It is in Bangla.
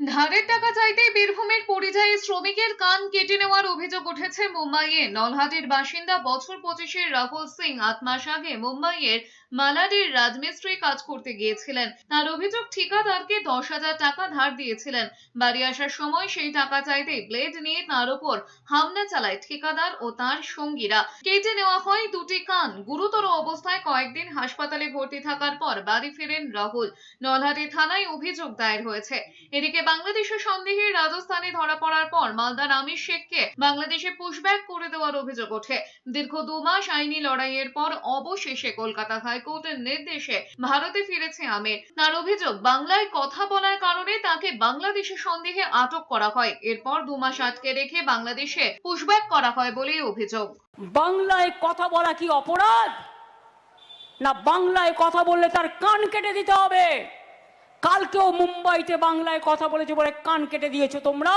ধারের টাকা চাইতেই বীরভূমের পরিযায়ী শ্রমিকের কান কেটে নেওয়ার অভিযোগ উঠেছে মুম্বাইয়ে। নলহাটির বাসিন্দা বছর পঁচিশের রাহুল সিং আট মাস আগে মুম্বাইয়ের মালাডির রাজমিস্ত্রি কাজ করতে গিয়েছিলেন। তার অভিযোগ, ঠিকাদারকে দশ হাজার টাকা ধার দিয়েছিলেন। বাড়ি আসার সময় সেই টাকা চাইতে ব্লেড নিয়ে তার উপর হামলা চালায় ঠিকাদার ও তার সঙ্গীরা। কেটে নেওয়া হয় দুটি কান। গুরুতর অবস্থায় কয়েকদিন হাসপাতালে ভর্তি থাকার পর বাড়ি ফেরেন রাহুল। নলহাটি থানায় অভিযোগ দায়ের হয়েছে। এদিকে বাংলাদেশের সন্দেহে রাজস্থানে ধরা পড়ার পর মালদার আমির শেখকে বাংলাদেশে পুশব্যাক করে দেওয়ার অভিযোগ ওঠে। দীর্ঘ দু মাস আইনি লড়াইয়ের পর অবশেষে কলকাতা হাইকোর্টের নির্দেশে ভারতে ফিরেছে আমির। তার অভিযোগ, বাংলায় কথা বলার কারণে তাকে বাংলাদেশের সন্দেহে আটক করা হয়। এরপর দু মাস আটকে রেখে বাংলাদেশে পুশব্যাক করা হয় বলেই অভিযোগ। বাংলায় কথা বলা কি অপরাধ? না, বাংলায় কথা বললে তার কান কেটে দিতে হবে। কালকেও মুম্বাইতে বাংলায় কথা বলেছে বলে কান কেটে দিয়েছ তোমরা?